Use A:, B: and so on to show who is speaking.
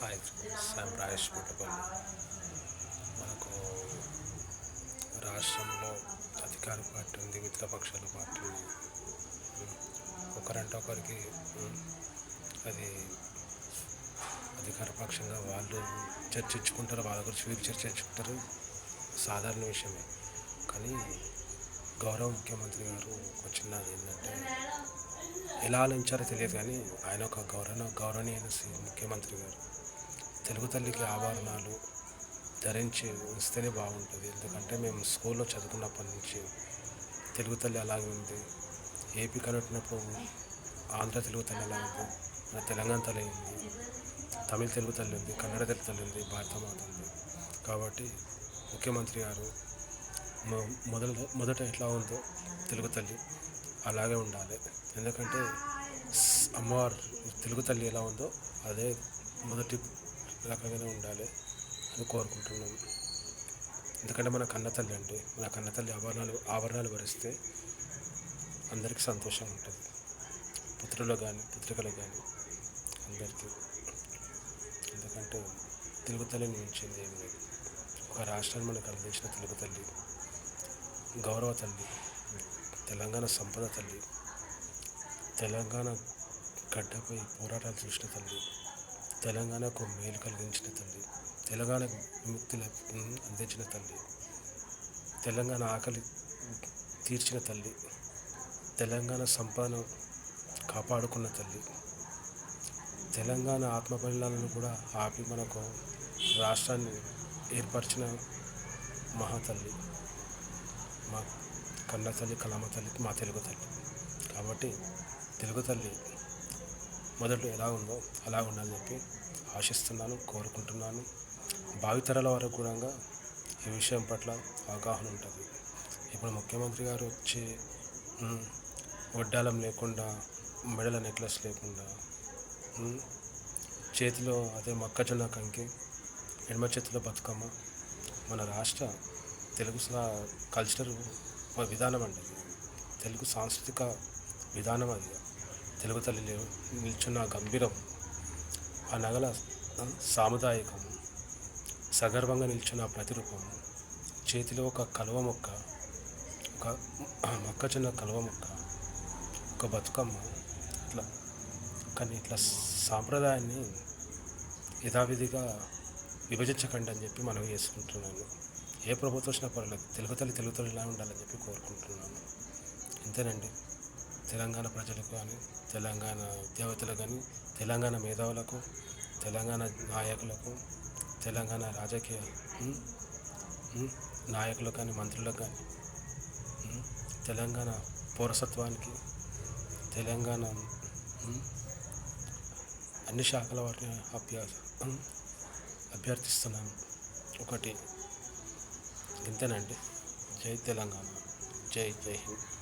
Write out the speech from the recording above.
A: Hi friends I'm Rajesh Puttapalli మనకు రాష్ట్రంలో అధికార పార్టీ ఉంది మిత్రపక్షాల పార్టీ ఉంది. ఒకరంటే ఒకరికి అది అధికార పక్షంగా వాళ్ళు చర్చించుకుంటారు వాళ్ళ గురించి వీళ్ళు చర్చించుకుంటారు. సాధారణ విషయమే. కానీ గౌరవ ముఖ్యమంత్రి గారు ఒక చిన్నది ఏంటంటే ఎలా ఆలోచించారో తెలియదు కానీ ఆయన ఒక గౌరవ గౌరవనీయ ముఖ్యమంత్రి గారు. తెలుగు తల్లికి ఆభరణాలు ధరించి ఉంచితేనే బాగుంటుంది. ఎందుకంటే మేము స్కూల్లో చదువుకున్నప్పటి నుంచి తెలుగు తల్లి అలాగే ఉంది. ఏపీ కనుట్టినప్పుడు ఆంధ్ర తెలుగు తల్లి ఎలా ఉంది. మన తెలంగాణ తల్లి ఉంది తమిళ తెలుగు తల్లి ఉంది. కన్నడ తెలుగు తల్లి ఉంది. భారతమాత ఉంది. కాబట్టి ముఖ్యమంత్రి గారు మొదట మొదల మొదట ఎట్లా ఉందో తెలుగు తల్లి అలాగే ఉండాలి. ఎందుకంటే అమ్మవారు తెలుగు తల్లి ఎలా ఉందో అదే మొదటి రకంగానే ఉండాలి అని కోరుకుంటున్నాం. ఎందుకంటే మన కన్న తల్లి అండి. మన కన్నతల్లి ఆభరణాలు ఆభరణాలు భరిస్తే అందరికీ సంతోషంగా ఉంటుంది. పుత్రులు కానీ పుత్రికలు కానీ అందరికీ. ఎందుకంటే తెలుగు తల్లిని మించింది ఏం లేదు. ఒక రాష్ట్రాన్ని మనకు అందించిన తెలుగు తల్లి గౌరవ తల్లి తెలంగాణ సంపద తల్లి తెలంగాణ గడ్డపై పోరాటాలు చూసిన తల్లి తెలంగాణకు మేలు కలిగించిన తల్లి తెలంగాణకు విముక్తి అందించిన తల్లి తెలంగాణ ఆకలి తీర్చిన తల్లి. తెలంగాణ సంపాదన కాపాడుకున్న తల్లి. తెలంగాణ ఆత్మ కూడా ఆపి మనకు రాష్ట్రాన్ని ఏర్పరిచిన మహాతల్లి మా కన్న తల్లి కలమ తల్లి మా తెలుగు తల్లి. కాబట్టి తెలుగు తల్లి మొదట్లో ఎలా ఉందో అలా ఉండాలని చెప్పి ఆశిస్తున్నాను కోరుకుంటున్నాను. భావితరాల వరకు కూడా ఈ విషయం పట్ల అవగాహన ఉంటుంది. ఇప్పుడు ముఖ్యమంత్రి గారు వచ్చి వడ్డాలం లేకుండా మెడల నెక్లెస్ లేకుండా చేతిలో అదే మొక్కజొన్న కంకి ఎడమ చేతిలో బతుకమ్మ మన రాష్ట్ర తెలుగు సా- కల్చర్ విధానం అండి తెలుగు సాంస్కృతిక విధానం అది. తెలుగు తల్లి లే- నిల్చున్న గంభీరం ఆ నగల సాముదాయకం సగర్వంగా నిల్చున్న ప్రతిరూపం చేతిలో ఒక కలువ మొక్క ఒక మొక్కజొన్న కలువ మొక్క ఒక బతుకమ్మ ఇట్లా. కానీ ఇట్లా సాంప్రదాయాన్ని యథావిధిగా విభజించకండి అని చెప్పి మనం చేసుకుంటున్నాను. ఏ ప్రభుత్వం వచ్చినా పర్వాలేదు. తెలుగు తల్లి తెలుగు తల్లి ఇలా ఉండాలని చెప్పి కోరుకుంటున్నాను. ఇంతేనండి. తెలంగాణ ప్రజలకు కానీ తెలంగాణ ఉద్యోగతులకు కానీ తెలంగాణ మేధావులకు తెలంగాణ నాయకులకు తెలంగాణ రాజకీయ నాయకులకు కానీ మంత్రులకు కానీ తెలంగాణ పౌరసత్వానికి తెలంగాణ అన్ని శాఖల వారిని అభ్యాస అభ్యర్థిస్తున్నాను. ఒకటి ఇంతేనండి. జై తెలంగాణ. జై జై హింద్.